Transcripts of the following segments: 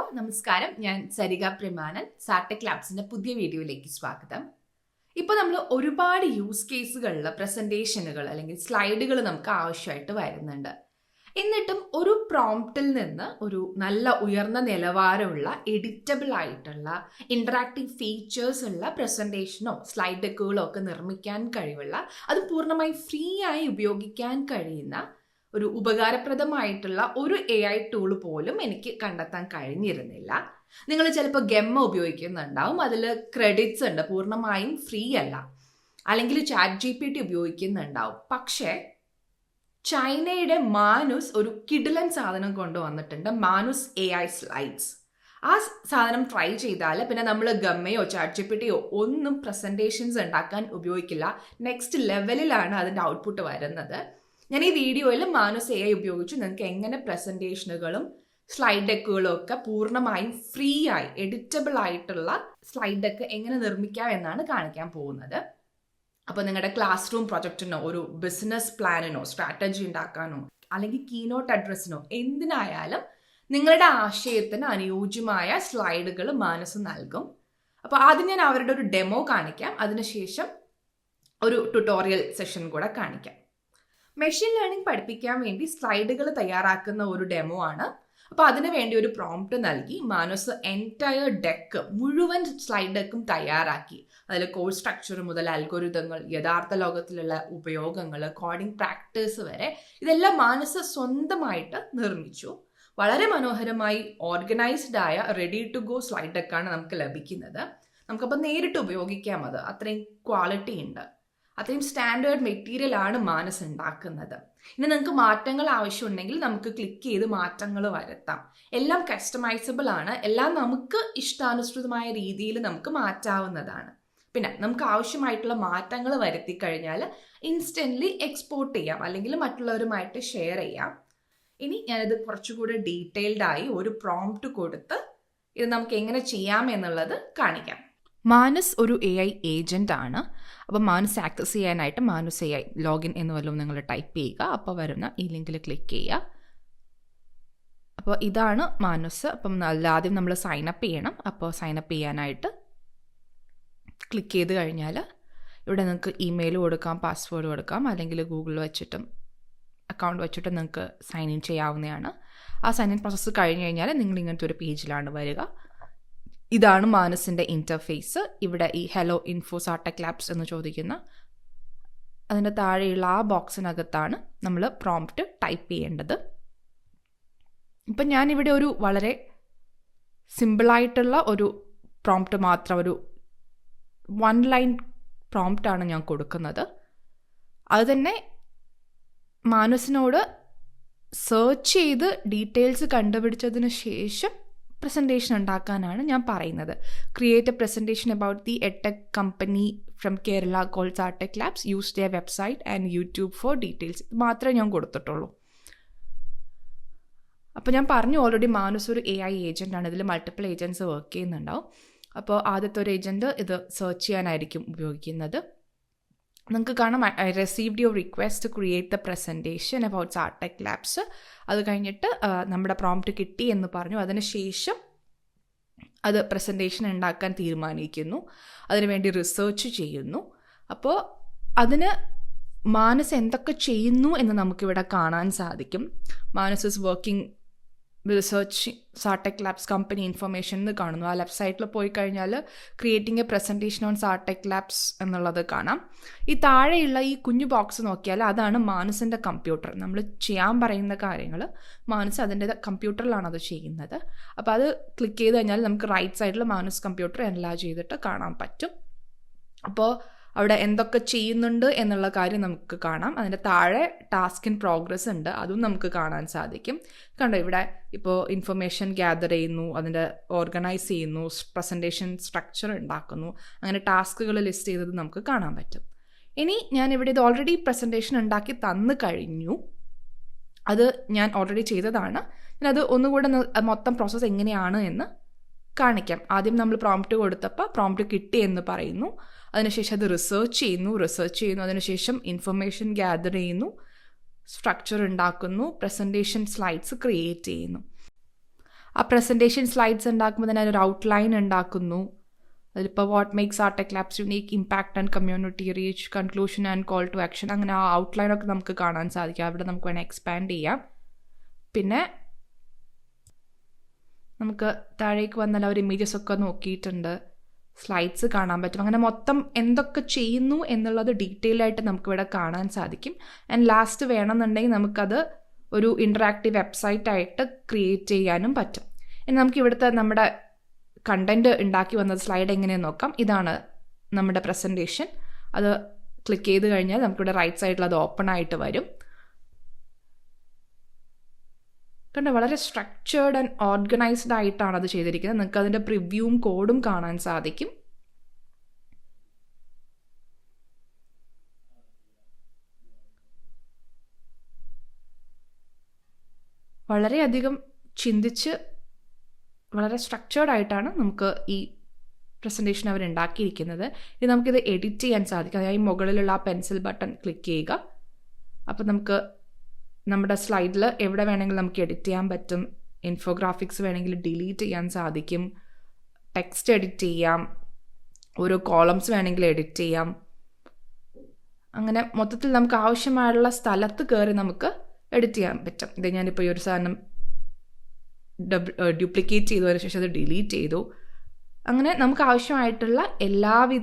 Hello നമസ്കാരം. ഞാൻ സരിക പ്രമാനൻ സാർടെക് ലാബ്സിന്റെ പുതിയ വീഡിയോയിലേക്ക് സ്വാഗതം. ഇപ്പോൾ നമ്മൾ ഒരുപാട് യൂസ് കേസുകളിൽ പ്രസന്റേഷനുകൾ അല്ലെങ്കിൽ സ്ലൈഡുകൾ നമുക്ക് ആവശ്യമായിട്ട് വരുന്നുണ്ട്. എന്നിട്ടും ഒരു പ്രോംപ്റ്റിൽ നിന്ന് ഒരു നല്ല ഉയർന്ന നിലവാരമുള്ള എഡിറ്റബിൾ ആയിട്ടുള്ള ഇൻട്രാക്റ്റീവ് ഫീച്ചേഴ്സ് ഉള്ള പ്രസന്റേഷനോ സ്ലൈഡ് ഡെക്കുകളോ ഒക്കെ നിർമ്മിക്കാൻ കഴിവുള്ള അത് പൂർണമായി ഫ്രീ ആയി ഉപയോഗിക്കാൻ കഴിയുന്ന ഒരു ഉപകാരപ്രദമായിട്ടുള്ള ഒരു എ ഐ ടൂൾ പോലും എനിക്ക് കണ്ടെത്താൻ കഴിഞ്ഞിരുന്നില്ല. നിങ്ങൾ ചിലപ്പോൾ ഗെമ്മ ഉപയോഗിക്കുന്നുണ്ടാവും. അതിൽ ക്രെഡിറ്റ്സ് ഉണ്ട്. പൂർണമായും ഫ്രീ അല്ല. അല്ലെങ്കിൽ ചാറ്റ് ജി പി ടി ഉപയോഗിക്കുന്നുണ്ടാവും. പക്ഷേ ചൈനയുടെ മാനുസ് ഒരു കിഡിലൻ സാധനം കൊണ്ടുവന്നിട്ടുണ്ട്. മാനുസ് എ ഐ സ്ലൈഡ്സ് ആ സാധനം ട്രൈ ചെയ്താൽ പിന്നെ നമ്മൾ ഗമ്മയോ ചാറ്റ് ജി പി ടിയോ ഒന്നും പ്രസന്റേഷൻസ് ഉണ്ടാക്കാൻ ഉപയോഗിക്കില്ല. നെക്സ്റ്റ് ലെവലിലാണ് അതിന്റെ ഔട്ട്പുട്ട് വരുന്നത്. ഞാൻ ഈ വീഡിയോയിൽ മാനസ് എ ഉപയോഗിച്ച്. നിങ്ങൾക്ക് എങ്ങനെ പ്രസന്റേഷനുകളും സ്ലൈഡ് ഡെക്കുകളും ഒക്കെ പൂർണമായും ഫ്രീ ആയി എഡിറ്റബിൾ ആയിട്ടുള്ള സ്ലൈഡ് ഡെക്ക് എങ്ങനെ നിർമ്മിക്കാം എന്നാണ് കാണിക്കാൻ പോകുന്നത്. അപ്പോൾ നിങ്ങളുടെ ക്ലാസ് റൂം പ്രൊജക്റ്റിനോ ഒരു ബിസിനസ് പ്ലാനിനോ സ്ട്രാറ്റജി ഉണ്ടാക്കാനോ അല്ലെങ്കിൽ കീനോട്ട് അഡ്രസ്സിനോ എന്തിനായാലും നിങ്ങളുടെ ആശയത്തിന് അനുയോജ്യമായ സ്ലൈഡുകൾ മാനസ് നൽകും. അപ്പോൾ ആദ്യം ഞാൻ അവരുടെ ഒരു ഡെമോ കാണിക്കാം. അതിനുശേഷം ഒരു ട്യൂട്ടോറിയൽ സെഷൻ കൂടെ കാണിക്കാം. മെഷീൻ ലേണിംഗ് പഠിപ്പിക്കാൻ വേണ്ടി സ്ലൈഡുകൾ തയ്യാറാക്കുന്ന ഒരു ഡെമോ ആണ്. അപ്പോൾ അതിനു വേണ്ടി ഒരു പ്രോംപ്റ്റ് നൽകി. മാനസ് എന്റയർ ഡെക്ക് മുഴുവൻ സ്ലൈഡ് ഡെക്കും തയ്യാറാക്കി. അതിൽ കോഴ്സ് സ്ട്രക്ചർ മുതൽ അൽഗോരിതങ്ങൾ യഥാർത്ഥ ലോകത്തിലുള്ള ഉപയോഗങ്ങൾ കോഡിംഗ് പ്രാക്ടീസ് വരെ ഇതെല്ലാം മാനസ് സ്വന്തമായിട്ട് നിർമ്മിച്ചു. വളരെ മനോഹരമായി ഓർഗനൈസ്ഡ് ആയ റെഡി ടു ഗോ സ്ലൈഡ് ഡെക്കാണ് നമുക്ക് ലഭിക്കുന്നത്. നമുക്കപ്പോൾ നേരിട്ട് ഉപയോഗിക്കാം അത്. അത്രയും ക്വാളിറ്റി ഉണ്ട്. അത്രയും സ്റ്റാൻഡേർഡ് മെറ്റീരിയൽ ആണ് മാനസ് ഉണ്ടാക്കുന്നത്. ഇനി നിങ്ങൾക്ക് മാറ്റങ്ങൾ ആവശ്യമുണ്ടെങ്കിൽ നമുക്ക് ക്ലിക്ക് ചെയ്ത് മാറ്റങ്ങൾ വരുത്താം. എല്ലാം കസ്റ്റമൈസബിൾ ആണ്. എല്ലാം നമുക്ക് ഇഷ്ടാനുസൃതമായ രീതിയിൽ നമുക്ക് മാറ്റാവുന്നതാണ്. പിന്നെ നമുക്ക് ആവശ്യമായിട്ടുള്ള മാറ്റങ്ങൾ വരുത്തി കഴിഞ്ഞാൽ ഇൻസ്റ്റന്റ്ലി എക്സ്പോർട്ട് ചെയ്യാം. അല്ലെങ്കിൽ മറ്റുള്ളവരുമായിട്ട് ഷെയർ ചെയ്യാം. ഇനി ഞാനിത് കുറച്ചുകൂടി ഡീറ്റെയിൽഡായി ഒരു പ്രോംപ്റ്റ് കൊടുത്ത് ഇത് നമുക്ക് എങ്ങനെ ചെയ്യാം എന്നുള്ളത് കാണിക്കാം. മാനസ് ഒരു എ ഐ ഏജന്റ് ആണ്. അപ്പോൾ മാനസ് ആക്സസ് ചെയ്യാനായിട്ട് മാനസ് എ ഐ ലോഗിൻ എന്ന് വല്ലതും നിങ്ങൾ ടൈപ്പ് ചെയ്യുക. അപ്പോൾ വരുന്ന ഈ ലിങ്കിൽ ക്ലിക്ക് ചെയ്യുക. അപ്പോൾ ഇതാണ് മാനസ് അപ്പം ആദ്യം നമ്മൾ സൈൻ അപ്പ് ചെയ്യണം. അപ്പോൾ സൈൻ അപ്പ് ചെയ്യാനായിട്ട് ക്ലിക്ക് ചെയ്ത് കഴിഞ്ഞാൽ ഇവിടെ നിങ്ങൾക്ക് ഇമെയിൽ കൊടുക്കാം പാസ്വേഡ് കൊടുക്കാം അല്ലെങ്കിൽ ഗൂഗിൾ വെച്ചിട്ടും അക്കൗണ്ട് വെച്ചിട്ട് നിങ്ങൾക്ക് സൈൻ ഇൻ ചെയ്യാവുന്നതാണ്. ആ സൈൻ ഇൻ പ്രോസസ്സ് കഴിഞ്ഞ് കഴിഞ്ഞാൽ നിങ്ങൾ ഇങ്ങനത്തെ ഒരു പേജിലാണ് വരിക. ഇതാണ് മാനസിന്റെ ഇന്റർഫേസ് ഇവിടെ ഈ ഹലോ ഇൻഫോ സാർടെക് ലാബ്സ് എന്ന് ചോദിക്കുന്ന അതിന്റെ താഴെയുള്ള ആ ബോക്സിനകത്താണ് നമ്മൾ പ്രോംപ്റ്റ് ടൈപ്പ് ചെയ്യേണ്ടത്. ഇപ്പം ഞാനിവിടെ ഒരു വളരെ സിമ്പിളായിട്ടുള്ള ഒരു പ്രോംപ്റ്റ് മാത്രം ഒരു വൺ ലൈൻ പ്രോംപ്റ്റാണ് ഞാൻ കൊടുക്കുന്നത്. അത് തന്നെ മാനസിനോട് സെർച്ച് ചെയ്ത് ഡീറ്റെയിൽസ് കണ്ടുപിടിച്ചതിന് ശേഷം പ്രസന്റേഷൻ ഉണ്ടാക്കാനാണ് ഞാൻ പറയുന്നത്. Create a presentation about the edtech company from Kerala calls Artech labs use their website and YouTube for details ഇത് മാത്രമേ ഞാൻ കൊടുത്തിട്ടുള്ളൂ. അപ്പോൾ ഞാൻ പറഞ്ഞു ഓൾറെഡി മാനസ് ഒരു എ ഐ ഏജന്റ് ആണ്. ഇതിൽ മൾട്ടിപ്പിൾ ഏജന്റ്സ് വർക്ക് ചെയ്യുന്നുണ്ടാവും. അപ്പോൾ ആദ്യത്തെ ഒരു ഏജന്റ് ഇത് സെർച്ച് ചെയ്യാനായിരിക്കും ഉപയോഗിക്കുന്നത്. നിങ്ങൾക്ക് കാണാം I received your request to create the presentation about Sartech labs അത് കഴിഞ്ഞിട്ട് നമ്മുടെ പ്രോംപ്റ്റ് കിട്ടി എന്ന് പറഞ്ഞു. അതിനുശേഷം അത് പ്രസന്റേഷൻ ഉണ്ടാക്കാൻ തീരുമാനിക്കുന്നു. അതിനുവേണ്ടി റിസർച്ച് ചെയ്യുന്നു. അപ്പോൾ അതിന് മാനസ് എന്തൊക്കെ ചെയ്യുന്നു എന്ന് നമുക്കിവിടെ കാണാൻ സാധിക്കും. Manus is working research Sartech labs company information എന്ന് കാണുന്നു. ആ വെബ്സൈറ്റിൽ പോയി കഴിഞ്ഞാൽ creating a presentation on Sartech labs എന്നുള്ളത് കാണാം. ഈ താഴെയുള്ള ഈ കുഞ്ഞു ബോക്സ് നോക്കിയാൽ അതാണ് മാനസിന്റെ കമ്പ്യൂട്ടർ നമ്മൾ ചെയ്യാൻ പറയുന്ന കാര്യങ്ങൾ മാനസ് അതിന്റെ കമ്പ്യൂട്ടറിലാണ് അത് ചെയ്യുന്നത്. അപ്പോൾ അത് ക്ലിക്ക് ചെയ്ത് കഴിഞ്ഞാൽ നമുക്ക് റൈറ്റ് സൈഡിൽ മാനസ് കമ്പ്യൂട്ടർ എല്ലാം ചെയ്തിട്ട് കാണാൻ പറ്റും. അപ്പോൾ അവിടെ എന്തൊക്കെ ചെയ്യുന്നുണ്ട് എന്നുള്ള കാര്യം നമുക്ക് കാണാം. അതിന്റെ താഴെ ടാസ്ക് ഇൻ പ്രോഗ്രസ് ഉണ്ട്. അതും നമുക്ക് കാണാൻ സാധിക്കും. കണ്ടോ ഇവിടെ ഇപ്പോൾ ഇൻഫർമേഷൻ ഗ്യാദർ ചെയ്യുന്നു അതിന്റെ ഓർഗനൈസ് ചെയ്യുന്നു പ്രസന്റേഷൻ സ്ട്രക്ചർ ഉണ്ടാക്കുന്നു. അങ്ങനെ ടാസ്കുകൾ ലിസ്റ്റ് ചെയ്തത് നമുക്ക് കാണാൻ പറ്റും. ഇനി ഞാൻ ഇവിടെ ഇത് ഓൾറെഡി പ്രസന്റേഷൻ ഉണ്ടാക്കി തന്നു കഴിഞ്ഞു. അത് ഞാൻ ഓൾറെഡി ചെയ്തതാണ്. ഞാനത് ഒന്നുകൂടെ മൊത്തം പ്രോസസ്സ് എങ്ങനെയാണ് എന്ന് കാണിക്കാം. ആദ്യം നമ്മൾ പ്രോംപ്റ്റ് കൊടുത്തപ്പോൾ പ്രോംപ്റ്റ് കിട്ടി എന്ന് പറയുന്നു. അതിനുശേഷം അത് റിസർച്ച് ചെയ്യുന്നു റിസർച്ച് ചെയ്യുന്നു. അതിനുശേഷം ഇൻഫർമേഷൻ ഗ്യാദർ ചെയ്യുന്നു. സ്ട്രക്ചർ ഉണ്ടാക്കുന്നു. പ്രസന്റേഷൻ സ്ലൈഡ്സ് ക്രിയേറ്റ് ചെയ്യുന്നു. ആ പ്രസന്റേഷൻ സ്ലൈഡ്സ് ഉണ്ടാക്കുമ്പോൾ തന്നെ അതിനൊരു ഔട്ട്ലൈൻ ഉണ്ടാക്കുന്നു. അതിലിപ്പോൾ what makes R tech labs unique impact and community reach conclusion and call to action അങ്ങനെ ആ ഔട്ട്ലൈനൊക്കെ നമുക്ക് കാണാൻ സാധിക്കും. അവിടെ നമുക്ക് വേണമെങ്കിൽ എക്സ്പാൻഡ് ചെയ്യാം. പിന്നെ നമുക്ക് താഴേക്ക് വന്നാൽ അവർ ഇമേജസ് ഒക്കെ നോക്കിയിട്ടുണ്ട്. സ്ലൈഡ്സ് കാണാൻ പറ്റും. അങ്ങനെ മൊത്തം എന്തൊക്കെ ചെയ്യുന്നു എന്നുള്ളത് ഡീറ്റെയിൽ ആയിട്ട് നമുക്കിവിടെ കാണാൻ സാധിക്കും. ആൻഡ് ലാസ്റ്റ് വേണമെന്നുണ്ടെങ്കിൽ നമുക്കത് ഒരു ഇന്ററാക്റ്റീവ് വെബ്സൈറ്റ് ആയിട്ട് ക്രിയേറ്റ് ചെയ്യാനും പറ്റും. ഇനി നമുക്ക് ഇവിടുത്തെ നമ്മുടെ കണ്ടന്റ് ഉണ്ടാക്കി വന്ന സ്ലൈഡ് എങ്ങനെയെന്ന് നോക്കാം. ഇതാണ് നമ്മുടെ പ്രസന്റേഷൻ അത് ക്ലിക്ക് ചെയ്ത് കഴിഞ്ഞാൽ നമുക്കിവിടെ റൈറ്റ് സൈഡിൽ അത് ഓപ്പൺ ആയിട്ട് വരും. കണ്ടോ വളരെ സ്ട്രക്ചേർഡ് ആൻഡ് ഓർഗനൈസ്ഡ് ആയിട്ടാണ് അത് ചെയ്തിരിക്കുന്നത്. നിങ്ങൾക്ക് അതിന്റെ പ്രിവ്യൂവും കോഡും കാണാൻ സാധിക്കും. വളരെയധികം ചിന്തിച്ച് വളരെ സ്ട്രക്ചേർഡ് ആയിട്ടാണ് നമുക്ക് ഈ പ്രസന്റേഷൻ അവർ ഉണ്ടാക്കിയിരിക്കുന്നത്. ഇത് നമുക്കിത് എഡിറ്റ് ചെയ്യാൻ സാധിക്കും. അതായത് മുകളിലുള്ള ആ പെൻസിൽ ബട്ടൺ ക്ലിക്ക് ചെയ്യുക. അപ്പോൾ നമുക്ക് നമ്മുടെ സ്ലൈഡിൽ എവിടെ വേണമെങ്കിലും നമുക്ക് എഡിറ്റ് ചെയ്യാൻ പറ്റും. ഇൻഫോഗ്രാഫിക്സ് വേണമെങ്കിൽ ഡിലീറ്റ് ചെയ്യാൻ സാധിക്കും. ടെക്സ്റ്റ് എഡിറ്റ് ചെയ്യാം. ഓരോ കോളംസ് വേണമെങ്കിൽ എഡിറ്റ് ചെയ്യാം. അങ്ങനെ മൊത്തത്തിൽ നമുക്ക് ആവശ്യമായുള്ള സ്ഥലത്ത് കയറി നമുക്ക് എഡിറ്റ് ചെയ്യാൻ പറ്റും. ഇത് ഞാനിപ്പോൾ ഈ ഒരു സാധനം ഡ്യൂപ്ലിക്കേറ്റ് ചെയ്തതിന് ശേഷം അത് ഡിലീറ്റ് ചെയ്തു. അങ്ങനെ നമുക്ക് ആവശ്യമായിട്ടുള്ള എല്ലാവിധ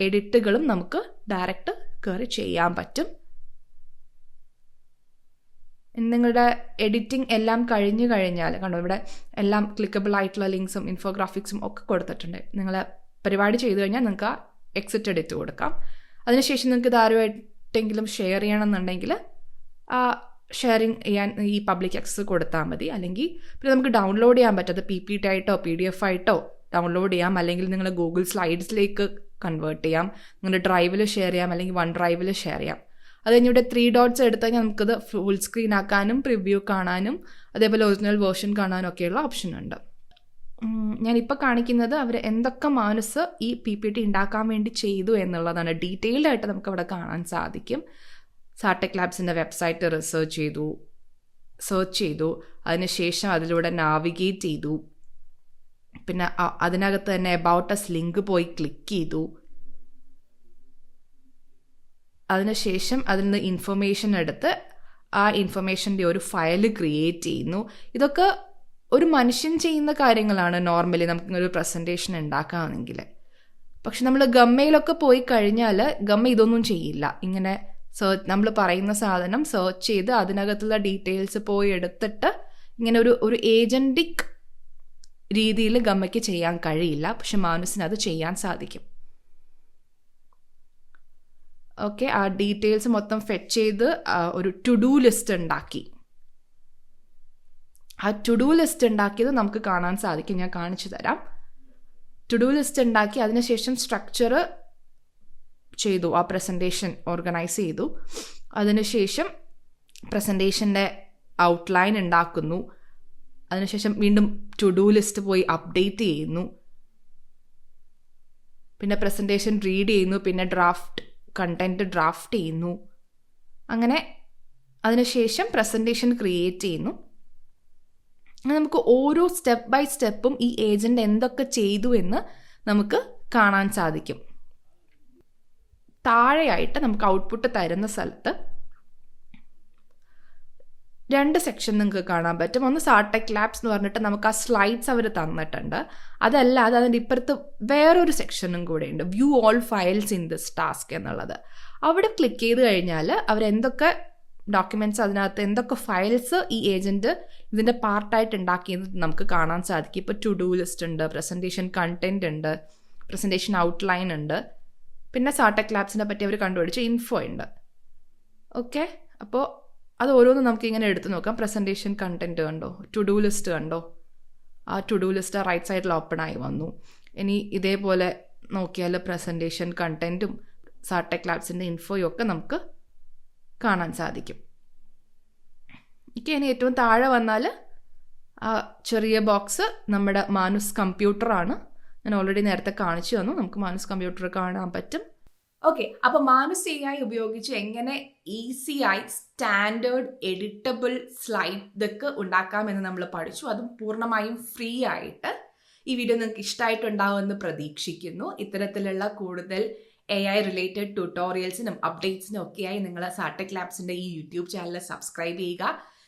എഡിറ്റുകളും നമുക്ക് ഡയറക്റ്റ് കയറി ചെയ്യാൻ പറ്റും. നിങ്ങളുടെ എഡിറ്റിംഗ് എല്ലാം കഴിഞ്ഞു കഴിഞ്ഞാൽ കണ്ടോ ഇവിടെ എല്ലാം ക്ലിക്കബിൾ ആയിട്ടുള്ള ലിങ്ക്സും ഇൻഫോഗ്രാഫിക്സും ഒക്കെ കൊടുത്തിട്ടുണ്ട്. നിങ്ങൾ പരിപാടി ചെയ്തു കഴിഞ്ഞാൽ നിങ്ങൾക്ക് ആ എക്സിറ്റ് എഡിറ്റ് കൊടുക്കാം. അതിനുശേഷം നിങ്ങൾക്ക് ഇതാരുമായിട്ടെങ്കിലും ഷെയർ ചെയ്യണമെന്നുണ്ടെങ്കിൽ ആ ഷെയറിങ് ചെയ്യാൻ ഈ പബ്ലിക് ആക്സസ് കൊടുത്താൽ മതി. അല്ലെങ്കിൽ പിന്നെ നമുക്ക് ഡൗൺലോഡ് ചെയ്യാൻ പറ്റും അത് പി പി ടി ആയിട്ടോ പി ഡി എഫ് ആയിട്ടോ ഡൗൺലോഡ് ചെയ്യാം. അല്ലെങ്കിൽ നിങ്ങൾ ഗൂഗിൾ സ്ലൈഡ്സിലേക്ക് കൺവേർട്ട് ചെയ്യാം. നിങ്ങളുടെ ഡ്രൈവിൽ ഷെയർ ചെയ്യാം. അല്ലെങ്കിൽ വൺ ഡ്രൈവിൽ ഷെയർ ചെയ്യാം. അത് ഇവിടെ ത്രീ ഡോട്ട്സ് എടുത്തു കഴിഞ്ഞാൽ നമുക്കത് ഫുൾ സ്ക്രീൻ ആക്കാനും പ്രിവ്യൂ കാണാനും അതേപോലെ ഒറിജിനൽ വേർഷൻ കാണാനും ഒക്കെയുള്ള ഓപ്ഷൻ ഉണ്ട്. ഞാനിപ്പോൾ കാണിക്കുന്നത് അവർ എന്തൊക്കെ മാനസ് ഈ പി പി ടി ഉണ്ടാക്കാൻ വേണ്ടി ചെയ്തു എന്നുള്ളതാണ്. ഡീറ്റെയിൽഡ് ആയിട്ട് നമുക്ക് അവിടെ കാണാൻ സാധിക്കും. സാർട്ടെക് ലാബ്സിന്റെ വെബ്സൈറ്റ് റിസർച്ച് ചെയ്തു സെർച്ച് ചെയ്തു. അതിനുശേഷം അതിലൂടെ നാവിഗേറ്റ് ചെയ്തു. പിന്നെ അതിനകത്ത് തന്നെ അബൌട്ട് എസ് ലിങ്ക് പോയി ക്ലിക്ക് ചെയ്തു. അതിനുശേഷം അതിൽ നിന്ന് ഇൻഫർമേഷൻ എടുത്ത് ആ ഇൻഫർമേഷന്റെ ഒരു ഫയൽ ക്രിയേറ്റ് ചെയ്യുന്നു. ഇതൊക്കെ ഒരു മനുഷ്യൻ ചെയ്യുന്ന കാര്യങ്ങളാണ് നോർമലി നമുക്ക് ഒരു പ്രസന്റേഷൻ ഉണ്ടാക്കാമെങ്കിൽ പക്ഷെ നമ്മൾ ഗമ്മയിലൊക്കെ പോയി കഴിഞ്ഞാൽ ഗമ്മ ഇതൊന്നും ചെയ്യില്ല. ഇങ്ങനെ സെർച്ച് നമ്മൾ പറയുന്ന സാധനം സെർച്ച് ചെയ്ത് അതിനകത്തുള്ള ഡീറ്റെയിൽസ് പോയി എടുത്തിട്ട് ഇങ്ങനെ ഒരു ഒരു ഏജന്റിക് രീതിയിൽ ഗമ്മയ്ക്ക് ചെയ്യാൻ കഴിയില്ല. പക്ഷെ മാനുസിന് അത് ചെയ്യാൻ സാധിക്കും. ഓക്കെ ആ ഡീറ്റെയിൽസ് മൊത്തം ഫെച്ച് ചെയ്ത് ഒരു ടു ഡു ലിസ്റ്റ് ഉണ്ടാക്കി. ആ ടു ഡു ലിസ്റ്റ് ഉണ്ടാക്കിയത് നമുക്ക് കാണാൻ സാധിക്കും. ഞാൻ കാണിച്ചു തരാം. ടു ഡു ലിസ്റ്റ് ഉണ്ടാക്കി അതിനുശേഷം സ്ട്രക്ചർ ചെയ്തു. ആ പ്രസന്റേഷൻ ഓർഗനൈസ് ചെയ്തു. അതിനുശേഷം പ്രസന്റേഷന്റെ ഔട്ട്ലൈൻ ഉണ്ടാക്കുന്നു. അതിനുശേഷം വീണ്ടും ടു ഡു ലിസ്റ്റ് പോയി അപ്ഡേറ്റ് ചെയ്യുന്നു. പിന്നെ പ്രസന്റേഷൻ റീഡ് ചെയ്യുന്നു. പിന്നെ ഡ്രാഫ്റ്റ് കണ്ടന്റ് ഡ്രാഫ്റ്റ് ചെയ്യുന്നു. അങ്ങനെ അതിനുശേഷം പ്രസന്റേഷൻ ക്രിയേറ്റ് ചെയ്യുന്നു. നമുക്ക് ഓരോ സ്റ്റെപ്പ് ബൈ സ്റ്റെപ്പും ഈ ഏജന്റ് എന്തൊക്കെ ചെയ്തു എന്ന് നമുക്ക് കാണാൻ സാധിക്കും. താഴെയായിട്ട് നമുക്ക് ഔട്ട്പുട്ട് തരുന്ന സ്ഥലത്ത് രണ്ട് സെക്ഷൻ നിങ്ങൾക്ക് കാണാൻ പറ്റും. ഒന്ന് സാർട്ടെക് ലാബ്സ് എന്ന് പറഞ്ഞിട്ട് നമുക്ക് ആ സ്ലൈഡ്സ് അവർ തന്നിട്ടുണ്ട്. അതല്ലാതെ അതിന്റെ ഇപ്പുറത്ത് വേറൊരു സെക്ഷനും കൂടെ ഉണ്ട്. View all files in this task എന്നുള്ളത്. അവിടെ ക്ലിക്ക് ചെയ്ത് കഴിഞ്ഞാൽ അവരെന്തൊക്കെ ഡോക്യുമെന്റ്സ് അതിനകത്ത് എന്തൊക്കെ ഫയൽസ് ഈ ഏജന്റ് ഇതിന്റെ പാർട്ടായിട്ട് ഉണ്ടാക്കിയെന്ന് നമുക്ക് കാണാൻ സാധിക്കും. ഇപ്പോൾ ടു ഡു ലിസ്റ്റ് ഉണ്ട് പ്രസന്റേഷൻ കണ്ടന്റ് ഉണ്ട് പ്രസന്റേഷൻ ഔട്ട്ലൈൻ ഉണ്ട്. പിന്നെ സാർട്ടെക് ലാബ്സിനെ പറ്റി അവർ കണ്ടുപിടിച്ച ഇൻഫോ ഉണ്ട്. ഓക്കെ അപ്പോൾ അത് ഓരോന്നും നമുക്ക് ഇങ്ങനെ എടുത്തു നോക്കാം. പ്രസന്റേഷൻ കണ്ടന്റ് കണ്ടോ? ടു ഡു ലിസ്റ്റ് കണ്ടോ? ആ ടു ഡു ലിസ്റ്റ് റൈറ്റ് സൈഡിൽ ഓപ്പൺ ആയി വന്നു. ഇനി ഇതേപോലെ നോക്കിയാൽ പ്രസന്റേഷൻ കണ്ടന്റും സാർട്ടെക് ലാബ്സിന്റെ ഇൻഫോയും ഒക്കെ നമുക്ക് കാണാൻ സാധിക്കും. എനിക്ക് ഇനി ഏറ്റവും താഴെ വന്നാൽ ആ ചെറിയ ബോക്സ് നമ്മുടെ മാനുസ് കമ്പ്യൂട്ടറാണ് ഞാൻ ഓൾറെഡി നേരത്തെ കാണിച്ചു തന്നു. നമുക്ക് മാനുസ് കമ്പ്യൂട്ടർ കാണാൻ പറ്റും. ഓക്കെ അപ്പൊ മാനുസ് എ ഐ ഉപയോഗിച്ച് എങ്ങനെ ഈസി ആയി സ്റ്റാൻഡേർഡ് എഡിറ്റബിൾ സ്ലൈഡ് ഇതൊക്കെ ഉണ്ടാക്കാമെന്ന് നമ്മൾ പഠിച്ചു. അതും പൂർണമായും ഫ്രീ ആയിട്ട് ഈ വീഡിയോ നിങ്ങൾക്ക് ഇഷ്ടമായിട്ടുണ്ടാവുമെന്ന് പ്രതീക്ഷിക്കുന്നു. ഇത്തരത്തിലുള്ള കൂടുതൽ എ ഐ റിലേറ്റഡ് ട്യൂട്ടോറിയൽസിനും അപ്ഡേറ്റ്സിനും ഒക്കെയായി നിങ്ങൾ സാർടെക് ലാബ്സിന്റെ ഈ യൂട്യൂബ് ചാനൽ സബ്സ്ക്രൈബ് ചെയ്യുക.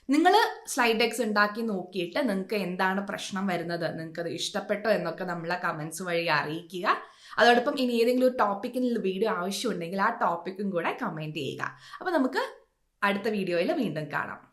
നിങ്ങൾ സ്ലൈഡ് ഡെക്സ് ഉണ്ടാക്കി നോക്കിയിട്ട് നിങ്ങൾക്ക് എന്താണ് പ്രശ്നം വരുന്നത് നിങ്ങൾക്കത് ഇഷ്ടപ്പെട്ടോ എന്നൊക്കെ നമ്മളെ കമൻസ് വഴി അറിയിക്കുക. അതോടൊപ്പം ഇനി ഏതെങ്കിലും ഒരു ടോപ്പിക്കിനുള്ള വീഡിയോ ആവശ്യമുണ്ടെങ്കിൽ ആ ടോപ്പിക്കും കൂടെ കമന്റ് ചെയ്യുക. അപ്പോൾ നമുക്ക് അടുത്ത വീഡിയോയിൽ വീണ്ടും കാണാം.